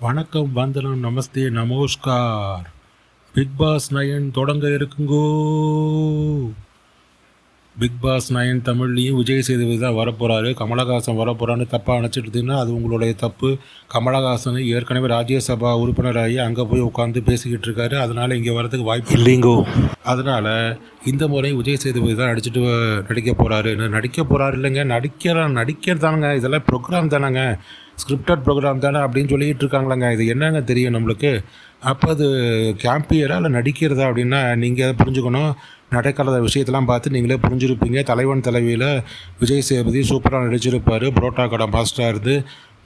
வணக்கம் வந்தனம் நமஸ்தே நமஸ்கார் பிக் பாஸ் நயன் தொடங்க இருக்குங்கோ. பிக் பாஸ் நயன் தமிழ்லேயும் விஜய் சேதுபதி தான் வரப்போகிறாரு கமலஹாசன் வரப்போகிறான்னு தப்பாக நினச்சிட்டு இருந்தீங்கன்னா அது உங்களுடைய தப்பு. கமலஹாசன் ஏற்கனவே ராஜ்யசபா உறுப்பினராகி அங்கே போய் உட்காந்து பேசிக்கிட்டு இருக்காரு. அதனால் இங்கே வரதுக்கு வாய்ப்பு இல்லைங்கோ. அதனால் இந்த முறை விஜய் சேதுபதி தான் நடிச்சிட்டு நடிக்க போகிறாரு நடிக்க போகிறாரு இல்லைங்க. நடிக்கிற நடிக்கிறது தானங்க. இதெல்லாம் ப்ரோக்ராம் தானேங்க. ஸ்கிரிப்டட் ப்ரோக்ராம் தானே அப்படின்னு சொல்லிட்டு இருக்காங்களேங்க. இது என்னங்க தெரியும் நம்மளுக்கு? அப்போ அது கேம்பியரா இல்லை நடிக்கிறதா அப்படின்னா நீங்கள் புரிஞ்சுக்கணும்? நடக்காத விஷயத்தெல்லாம் பார்த்து நீங்களே புரிஞ்சிருப்பீங்க. தலைவன் தலைவியில் விஜய் சேதுபதி சூப்பராக நடிச்சிருப்பார். புரோட்டா கடம் பாஸ்டாக இருந்து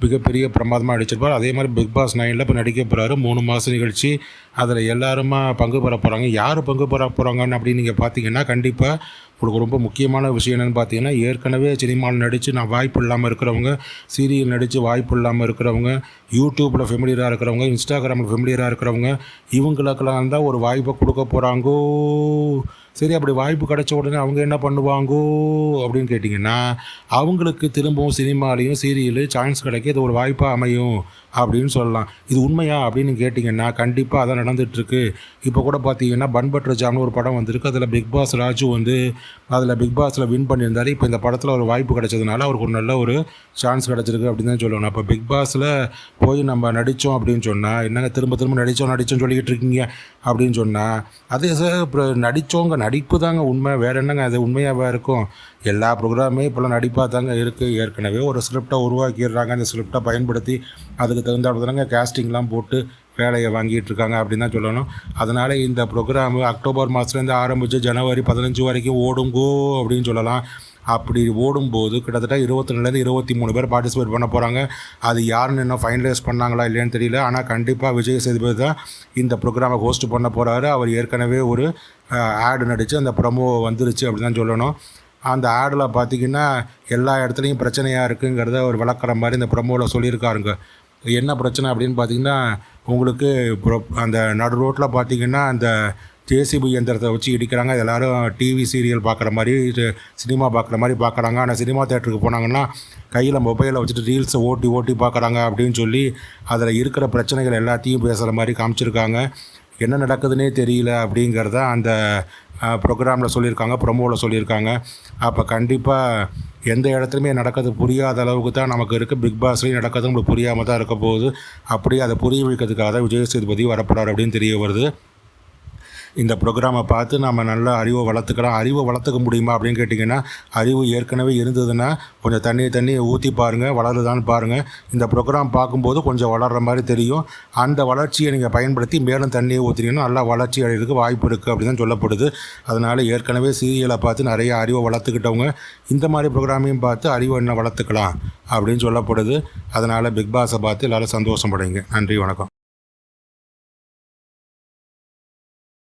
மிகப்பெரிய பிரமாதமாக நடிச்சிருப்பார். அதே மாதிரி பிக் பாஸ் நைனில் இப்போ நடிக்க போகிறாரு மூணு மாதம் நிகழ்ச்சி. அதில் எல்லாருமா பங்கு பெற போகிறாங்க யார் பங்கு பெற போகிறாங்கன்னு அப்படின்னு நீங்கள் பார்த்தீங்கன்னா கண்டிப்பாக உங்களுக்கு ரொம்ப முக்கியமான விஷயம் என்னென்னு பார்த்தீங்கன்னா ஏற்கனவே சினிமாவில் நடித்து நான் வாய்ப்பு இல்லாமல் இருக்கிறவங்க சீரியல் நடித்து வாய்ப்பு இல்லாமல் இருக்கிறவங்க யூடியூப்பில் ஃபெமிலியராக இருக்கிறவங்க இன்ஸ்டாகிராமில் ஃபெமிலியராக இருக்கிறவங்க இவங்களுக்கெல்லாம் தான் ஒரு வாய்ப்பை கொடுக்க போகிறாங்கோ சரி அப்படி வாய்ப்பு கிடைச்ச உடனே அவங்க என்ன பண்ணுவாங்கோ அப்படின்னு கேட்டிங்கன்னா அவங்களுக்கு திரும்பவும் சினிமாலேயும் சீரியலு சான்ஸ் கிடைக்க இது ஒரு வாய்ப்பாக அமையும். அப்படின்னு சொல்லலாம். இது உண்மையா அப்படின்னு கேட்டிங்கன்னா கண்டிப்பாக அதான் நடந்துகிட்ருக்கு இப்போ கூட பார்த்தீங்கன்னா பன் பட்டர் ஜாம்னு ஒரு படம் வந்திருக்கு. அதில் பிக் பாஸ் ராஜு வந்து அதில் பிக் பாஸில் வின் பண்ணியிருந்தார். இப்போ இந்த படத்தில் ஒரு வாய்ப்பு கிடைச்சதுனால அவருக்கு ஒரு நல்ல ஒரு சான்ஸ் கிடச்சிருக்கு அப்படின்னு தான் சொல்லணும். அப்போ பிக் பாஸில் போய் நம்ம நடித்தோம் அப்படின்னு சொன்னால் என்னங்க திரும்ப திரும்ப நடித்தோம் நடித்தோம் சொல்லிக்கிட்டு இருக்கீங்க அப்படின்னு சொன்னால் அதே சார் இப்போ நடித்தவங்க நடிப்பு தாங்க உண்மை. வேறு என்னங்க அது உண்மையாகவே இருக்கும்? எல்லா ப்ரோக்ராமே இப்போல்லாம் நடிப்பாக தாங்க இருக்குது ஏற்கனவே ஒரு ஸ்கிரிப்டை உருவாக்கிடுறாங்க. அந்த ஸ்கிரிப்டை பயன்படுத்தி அதுக்கு தகுந்த தாங்க கேஸ்டிங்லாம் போட்டு வேலையை வாங்கிட்டு இருக்காங்க அப்படின்னு தான் சொல்லணும். அதனால் இந்த ப்ரோக்ராமு அக்டோபர் மாதத்துலேருந்து ஆரம்பித்து ஜனவரி பதினஞ்சு வரைக்கும் ஓடுங்கோ அப்படின்னு சொல்லலாம். அப்படி ஓடும்போது கிட்டத்தட்ட இருபத்தி ரெண்டுலேருந்து இருபத்தி மூணு பேர் பார்ட்டிசிபேட் பண்ண போகிறாங்க அது யாருன்னு இன்னும் ஃபைனலைஸ் பண்ணாங்களா இல்லைன்னு தெரியல. ஆனால் கண்டிப்பாக விஜய் சேதுபதி தான் இந்த ப்ரோக்ராமை ஹோஸ்ட் பண்ண போகிறாரு அவர் ஏற்கனவே ஒரு ஆடு நடித்து அந்த ப்ரமோ வந்துருச்சு அப்படின்னு தான் சொல்லணும். அந்த ஆடில் பார்த்தீங்கன்னா எல்லா இடத்துலையும் பிரச்சனையாக இருக்குங்கிறத ஒரு விளக்குற மாதிரி இந்த ப்ரமோவில் சொல்லியிருக்காருங்க. என்ன பிரச்சனை அப்படின்னு பார்த்தீங்கன்னா உங்களுக்கு அந்த நடு ரோட்டில் பார்த்தீங்கன்னா அந்த ஜேசிபி இயந்திரத்தை வச்சு இடிக்கிறாங்க. எல்லோரும் டிவி சீரியல் பார்க்குற மாதிரி சினிமா பார்க்குற மாதிரி பார்க்குறாங்க. ஆனால் சினிமா தேட்டருக்கு போனாங்கன்னா கையில் மொபைலை வச்சுட்டு ரீல்ஸை ஓட்டி ஓட்டி பார்க்குறாங்க அப்படின்னு சொல்லி அதில் இருக்கிற பிரச்சனைகள் எல்லாத்தையும் பேசுகிற மாதிரி காமிச்சிருக்காங்க. என்ன நடக்குதுன்னே தெரியல அப்படிங்கிறத அந்த ப்ரோக்ராமில் சொல்லியிருக்காங்க ப்ரொமோவில் சொல்லியிருக்காங்க. அப்போ கண்டிப்பாக எந்த இடத்துலையுமே நடக்கிறது புரியாத அளவுக்கு தான் நமக்கு இருக்குது பிக் பாஸ்லேயும் நடக்கிறது நம்மளுக்கு புரியாமல் தான் இருக்க போகுது. அப்படியே அதை புரிய வைக்கிறதுக்காக தான் விஜய் சேதுபதி வரப்போறார் அப்படின்னு தெரிய வருது. இந்த ப்ரோக்ராமை பார்த்து நம்ம நல்ல அறிவை வளர்த்துக்கலாம். அறிவை வளர்த்துக்க முடியுமா அப்படின்னு கேட்டிங்கன்னா அறிவு ஏற்கனவே இருந்ததுன்னா கொஞ்சம் தண்ணியை தண்ணியை ஊற்றி பாருங்கள் வளருதான்னு பாருங்கள் இந்த ப்ரோக்ராம் பார்க்கும்போது கொஞ்சம் வளர்கிற மாதிரி தெரியும். அந்த வளர்ச்சியை நீங்கள் பயன்படுத்தி மேலும் தண்ணியை ஊற்றினீங்கன்னா நல்லா வளர்ச்சி அடைகிறதுக்கு வாய்ப்பு இருக்குது அப்படின்னு தான் சொல்லப்படுது. அதனால் ஏற்கனவே சீரியலை பார்த்து நிறைய அறிவை வளர்த்துக்கிட்டவங்க இந்த மாதிரி ப்ரோக்ராமையும் பார்த்து அறிவை என்ன வளர்த்துக்கலாம் அப்படின்னு சொல்லப்படுது. அதனால் பிக் பாஸை பார்த்து எல்லோரும் சந்தோஷப்படுங்க நன்றி வணக்கம்.